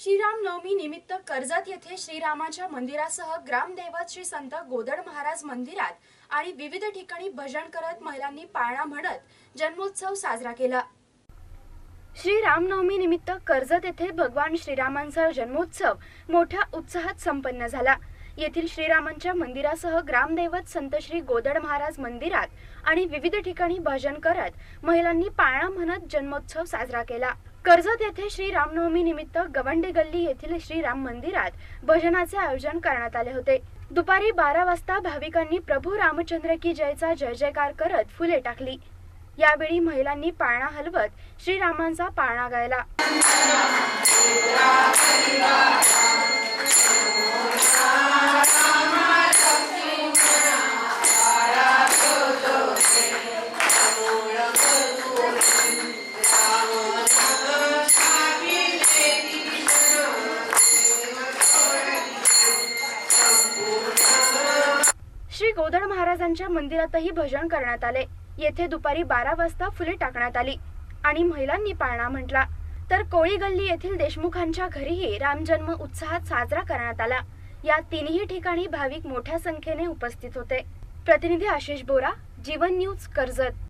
श्रीरामनवमी निमित्त कर्जत येथे श्रीरामाच्या मंदिरासह ग्रामदैवत श्री संत गोदड महाराज मंदिरात आणि विविध ठिकाणी भजन करत महिलांनी पाळणा म्हणत जन्मोत्सव साजरा केला. श्री रामनवमी निमित्त कर्जत येथे भगवान श्रीरामांचा जन्मोत्सव मोठ्या उत्साहात संपन्न झाला. येथील श्रीरामांच्या मंदिरासह ग्रामदैवत संत श्री गोदड महाराज मंदिरात आणि विविध ठिकाणी भजन करत महिलांनी पाळणा म्हणत जन्मोत्सव साजरा केला. कर्जत येथे श्री रामनवमी निमित्त गवंडी गल्ली येथील श्रीराम मंदिरात भजनाचे आयोजन करण्यात आले होते. दुपारी बारा वाजता भाविकांनी प्रभू रामचंद्र की जयचा जय जयकार करत फुले टाकली. यावेळी महिलांनी पाळणा हलवत श्रीरामांचा पाळणा गायला. श्री गोधड महाराजांच्या मंदिरातही भजन करण्यात आले. येथे दुपारी बारा वाजता फुले टाकण्यात आली. आणि महिलांनी पाळणा म्हटला. तर कोळी गल्ली येथील देशमुखांच्या घरीही रामजन्म उत्साहात साजरा करण्यात आला. या तिन्ही ठिकाणी भाविक मोठ्या संख्येने उपस्थित होते. प्रतिनिधी आशिष बोरा जीवन न्यूज कर्जत.